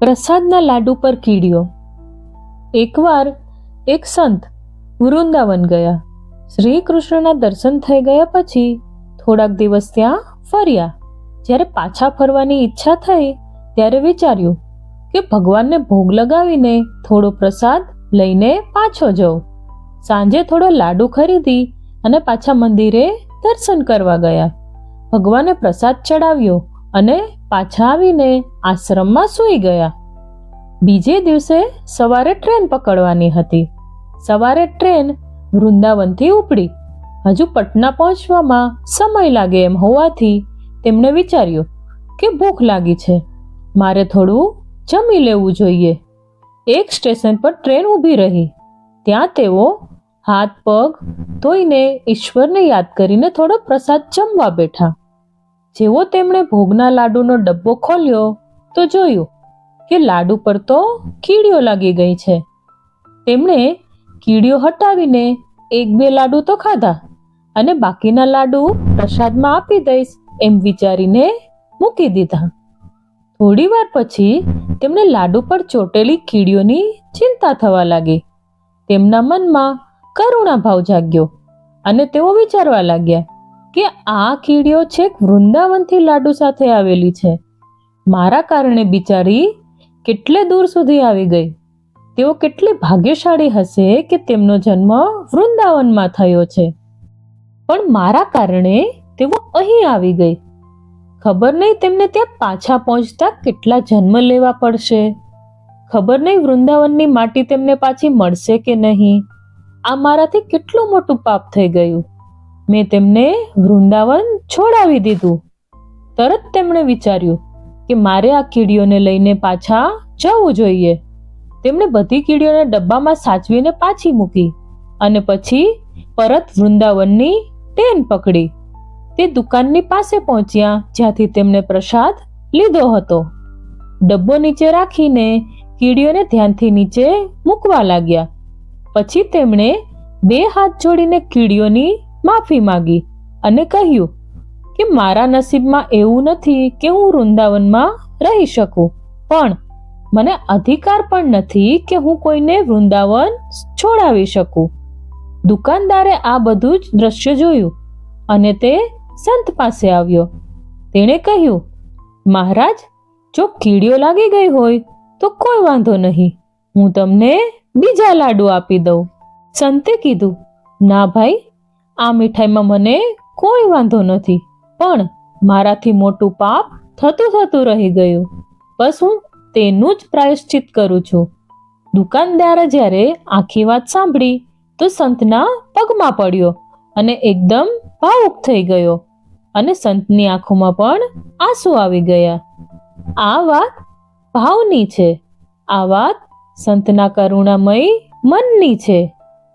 પ્રસાદના લાડુ પર કીડ્યો. એકવાર એક સંત વૃંદાવન ગયા. શ્રી કૃષ્ણના દર્શન થઈ ગયા પછી થોડાક દિવસ ત્યાં ફર્યા. જ્યારે પાછા ફરવાની ઈચ્છા થઈ, ત્યારે વિચાર્યું કે ભગવાનને ભોગ લગાવીને થોડો પ્રસાદ લઈને પાછો જાઉં. સાંજે થોડો લાડુ ખરીદી અને પાછા મંદિરે દર્શન કરવા ગયા. ભગવાને પ્રસાદ ચડાવ્યો અને પાછા આવીને આશ્રમમાં સૂઈ ગયા. બીજે દિવસે સવારે ટ્રેન પકડવાની હતી. સવારે ટ્રેન વૃંદાવનથી ઉપડી. હજુ પટના પહોંચવામાં સમય લાગે એમ હોવાથી તેમણે વિચાર્યું કે ભૂખ લાગી છે. મારે થોડું જમી લેવું જોઈએ. એક સ્ટેશન પર ટ્રેન ઊભી રહી. ત્યાં તેઓ હાથ પગ ધોઈને ઈશ્વરને યાદ કરીને થોડો પ્રસાદ જમવા બેઠા. જેવો તેમણે ભોગના લાડુનો ડબ્બો ખોલ્યો તો જોયું કે લાડુ પર તો કીડીઓ લાગી ગઈ છે. તેમણે કીડીઓ હટાવીને એક બે લાડુ તો ખાધા અને બાકીના લાડુ પ્રસાદમાં આપી દઈશ એમ વિચારીને મૂકી દીધા. થોડી વાર પછી તેમને લાડુ પર ચોટેલી કીડીઓની ચિંતા થવા લાગી. તેમના મનમાં કરુણા ભાવ જાગ્યો અને તેઓ વિચારવા લાગ્યા કે આ કીડીઓ છેક વૃંદાવનથી લાડુ સાથે આવેલી છે. મારા કારણે બિચારી કેટલે દૂર સુધી આવી ગઈ. તેઓ કેટલી ભાગ્યશાળી હશે કે તેમનો જન્મ વૃંદાવનમાં થયો છે. પણ મારા કારણે તેઓ અહીં આવી ગઈ. ખબર નહીં તેમને ત્યાં પાછા પહોંચતા કેટલા જન્મ લેવા પડશે. ખબર નહીં વૃંદાવનની માટી તેમને પાછી મળશે કે નહીં. આ મારાથી કેટલું મોટું પાપ થઈ ગયું. મેં તેમને વૃંદાવન છોડાવી દીધું. તરત તેમણે વિચાર્યું કે મારે આ કીડીઓને લઈને પાછા જવું જોઈએ. તેમણે બધી કીડીઓને ડબ્બામાં સાચવીને પાછી મૂકી અને પછી પરત વૃંદાવનની ટ્રેન પકડી. તે દુકાનની પાસે પહોંચ્યા જ્યાંથી તેમણે પ્રસાદ લીધો હતો. ડબ્બો નીચે રાખીને કીડીઓને ધ્યાનથી નીચે મૂકવા લાગ્યા. પછી તેમણે બે હાથ જોડીને કીડીઓની માફી માંગી અને કહ્યું કે મારા નસીબમાં એવું નથી કે હું વૃંદાવનમાં રહી શકું. પણ મને અધિકાર પણ નથી કે હું કોઈને વૃંદાવન છોડાવી શકું. દુકાનદારે આ બધું જ દ્રશ્ય જોયું અને તે સંત પાસે આવ્યો. તેણે કહ્યું, મહારાજ, જો કીડીઓ લાગી ગઈ હોય તો કોઈ વાંધો નહીં. હું તમને બીજા લાડુ આપી દઉં. સંતે કીધું, ના ભાઈ આ મીઠાઈમાં મને કોઈ વાંધો નથી, પણ મારાથી મોટું પાપ થતું થતું રહી ગયું. બસ હું તેનું જ પ્રાયશ્ચિત કરું છું. દુકાનદારે જ્યારે આખી વાત સાંભળી, તો સંતના પગમાં પડ્યો અને એકદમ ભાવુક થઈ ગયો અને સંતની આંખોમાં પણ આંસુ આવી ગયા. આ વાત ભાવની છે. આ વાત સંતના કરુણામય મનની છે.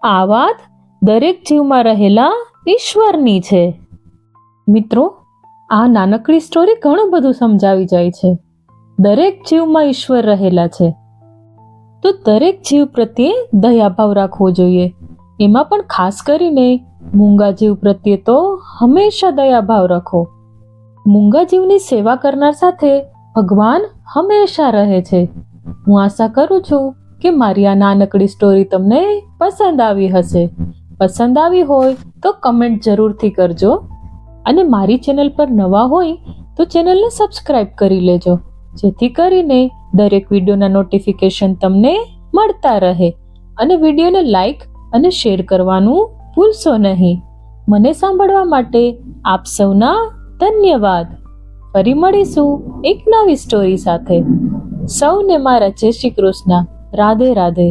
આ વાત દરેક જીવમાં રહેલા ઈશ્વરની છે. મિત્રો, આ નાનકડી સ્ટોરી ઘણું બધું સમજાવી જાય છે. દરેક જીવમાં ઈશ્વર રહેલા છે. તો દરેક જીવ પ્રત્યે દયાભાવ રાખવો જોઈએ. એમાં પણ ખાસ કરીને મૂંગા જીવ પ્રત્યે તો હંમેશા દયાભાવ રાખો. મૂંગા જીવની સેવા કરનાર સાથે ભગવાન હંમેશા રહે છે. હું આશા કરું છું કે મારી આ નાનકડી સ્ટોરી તમને પસંદ આવી હશે. પસંદ આવી હોય તો કમેન્ટ જરૂરથી કરજો. અને મારી ચેનલ પર નવા હોય તો ચેનલને સબસ્ક્રાઇબ કરી લેજો. જેથી કરીને દરેક વિડીયોના નોટિફિકેશન તમને મળતા રહે. અને વિડીયોને લાઈક અને શેર કરવાનું ભૂલશો નહીં. મને સાંભળવા માટે આપ સૌના ધન્યવાદ. ફરી મળીશું એક નવી સ્ટોરી સાથે. સૌને મારા જય શ્રી કૃષ્ણ. રાધે રાધે.